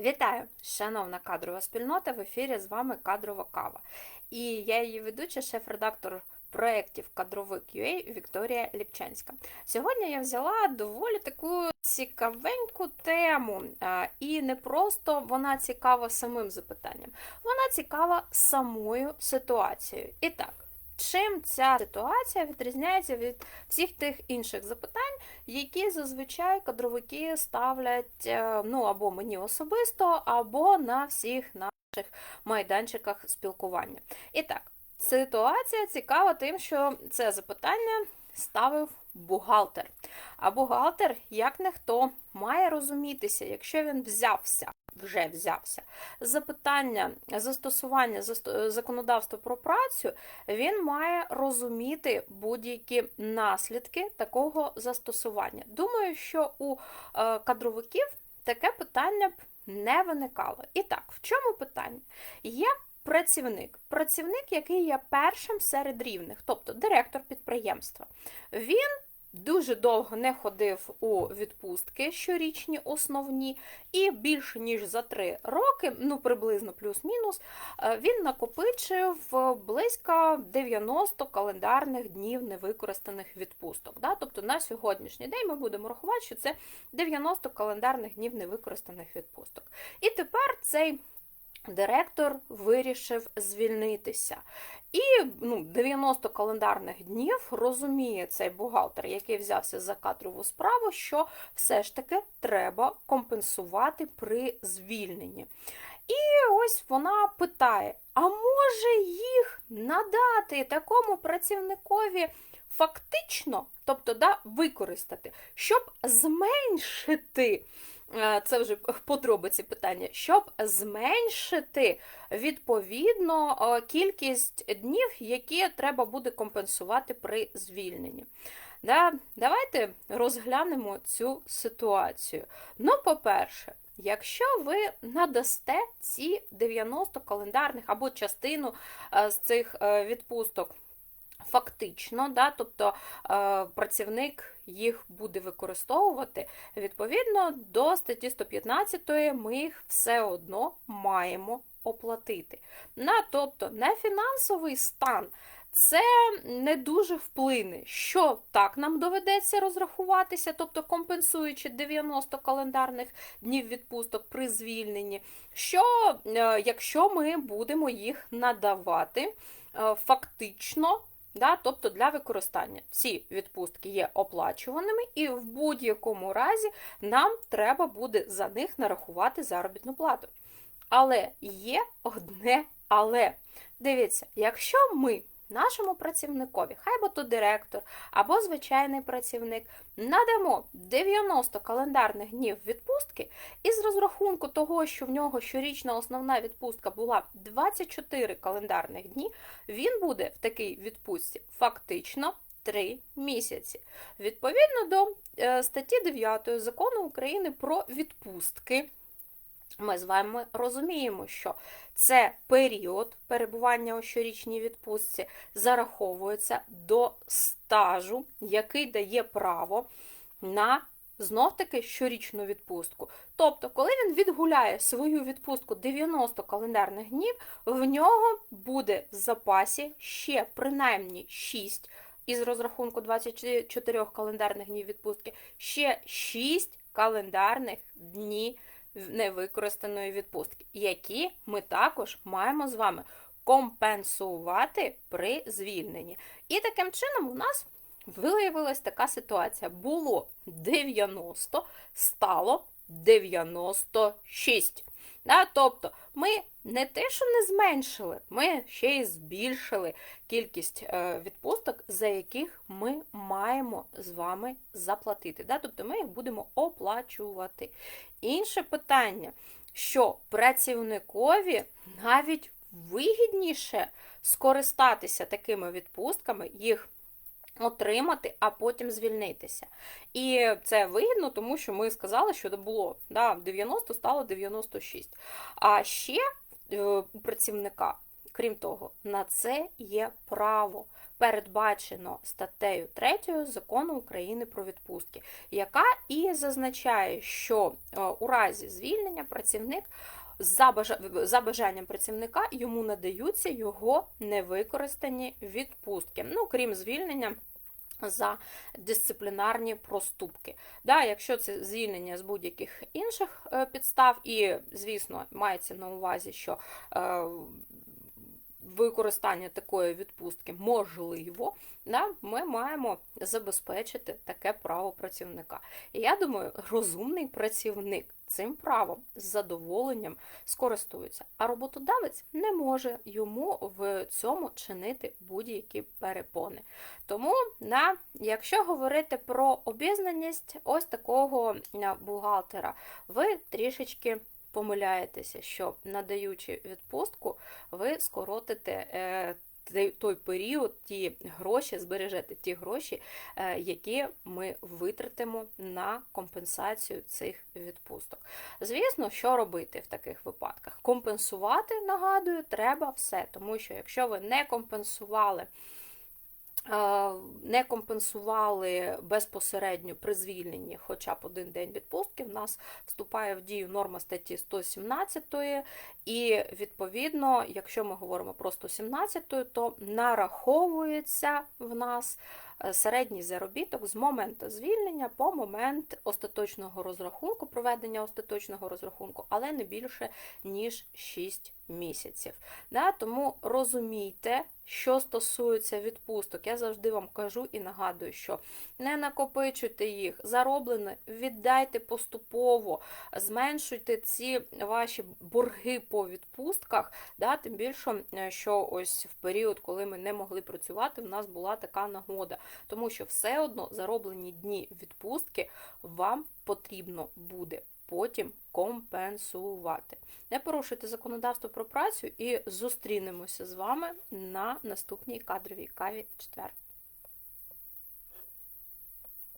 Вітаю, шановна кадрова спільнота. В ефірі з вами кадрова кава. І я її ведуча, шеф-редактор проєктів кадровик UA Вікторія Ліпчанська. Сьогодні я взяла доволі таку цікавеньку тему, і не просто вона цікава самим запитанням, вона цікава самою ситуацією. І так. Чим ця ситуація відрізняється від всіх тих інших запитань, які зазвичай кадровики ставлять е, ну або мені особисто, або на всіх наших майданчиках спілкування. І так, ситуація цікава тим, що це запитання ставив бухгалтер. А бухгалтер, як не хто, має розумітися, якщо він взявся. Вже взявся за питання застосування засто- законодавства про працю, він має розуміти будь-які наслідки такого застосування. Думаю, що у е, кадровиків таке питання б не виникало. І так, в чому питання? Є працівник, працівник, який є першим серед рівних, тобто директор підприємства. Він дуже довго не ходив у відпустки щорічні основні, і більше ніж за три роки, ну приблизно плюс-мінус, е, він накопичив е, близько 90 календарних днів невикористаних відпусток. Да? Тобто на сьогоднішній день ми будемо рахувати, що це 90 календарних днів невикористаних відпусток. І тепер цей директор вирішив звільнитися. І ну, 90 календарних днів розуміє цей бухгалтер, який взявся за кадрову справу, що все ж таки треба компенсувати при звільненні. І ось вона питає: а може їх надати такому працівникові фактично, тобто да, використати, щоб зменшити. Е, Це вже подробиці питання, щоб зменшити відповідно е, кількість днів, які треба буде компенсувати при звільненні. Да? Давайте розглянемо цю ситуацію. Ну, по-перше, якщо ви надасте ці 90 календарних або частину е, з цих відпусток фактично, да, тобто е, працівник їх буде використовувати, відповідно до статті 115 ми їх все одно маємо оплатити. На, тобто на фінансовий стан це не дуже вплине, що так нам доведеться розрахуватися, тобто компенсуючи 90 календарних днів відпусток при звільненні, що е, якщо ми будемо їх надавати е, фактично. Да, тобто для використання ці відпустки є оплачуваними, і в будь-якому разі нам треба буде за них нарахувати заробітну плату. Але є одне але. Дивіться, якщо ми нашому працівникові, хай би то директор або звичайний працівник, надамо 90 календарних днів відпустки, і з розрахунку того, що в нього щорічна основна відпустка була 24 календарних дні, він буде в такій відпустці фактично 3 місяці. Відповідно до е, статті 9 закону України про відпустки. Ми з вами розуміємо, що це період перебування у щорічній відпустці зараховується до стажу, який дає право на знов-таки щорічну відпустку. Тобто, коли він відгуляє свою відпустку 90 календарних днів, в нього буде в запасі ще принаймні 6 із розрахунку 24 календарних днів відпустки, ще 6 календарних днів невикористаної відпустки, які ми також маємо з вами компенсувати при звільненні. І таким чином у нас виявилась така ситуація. Було 90, стало 96. Да, тобто ми не те, що не зменшили, ми ще й збільшили кількість е, відпусток, за яких ми маємо з вами заплатити. Да? Тобто ми їх будемо оплачувати. Інше питання, що працівникові навіть вигідніше скористатися такими відпустками, їх отримати, а потім звільнитися. І це вигідно, тому що ми сказали, що було да, 90 стало 96. А ще е, у працівника Крім того, на це є право. Передбачено статтею 3 закону України про відпустки, яка і зазначає, що е, у разі звільнення працівник за бажанням працівника йому надаються його невикористані відпустки. Ну, крім звільнення за дисциплінарні проступки. Да, якщо це звільнення з будь-яких інших е, підстав, і, звісно, мається на увазі, що е, використання такої відпустки можливо, да, ми маємо забезпечити таке право працівника. І я думаю, розумний працівник цим правом з задоволенням скористується, а роботодавець не може йому в цьому чинити будь-які перепони. Тому, да, якщо говорити про обізнаність ось такого бухгалтера, ви трішечки помиляєтеся, що надаючи відпустку, ви скоротите е, той- період, ті гроші, збережете ті гроші, е, які ми витратимо на компенсацію цих відпусток. Звісно, що робити в таких випадках? Компенсувати, нагадую, треба все, тому що якщо ви не компенсували. Не компенсували безпосередньо при звільненні хоча б один день відпустки. В нас вступає в дію норма статті 117, і відповідно, якщо ми говоримо про 117, то нараховується в нас середній заробіток з моменту звільнення по момент остаточного розрахунку, проведення остаточного розрахунку, але не більше ніж 6 місяців. Да? Тому розумійте, що стосується відпусток, я завжди вам кажу і нагадую, що не накопичуйте їх, зароблене, віддайте поступово, зменшуйте ці ваші борги по відпустках, да? тим більше, е, що ось в період, коли ми не могли працювати, в нас була така нагода, тому що все одно зароблені дні відпустки вам потрібно буде потім компенсувати. Не порушуйте законодавство про працю і зустрінемося з вами на наступній кадровій каві четвер.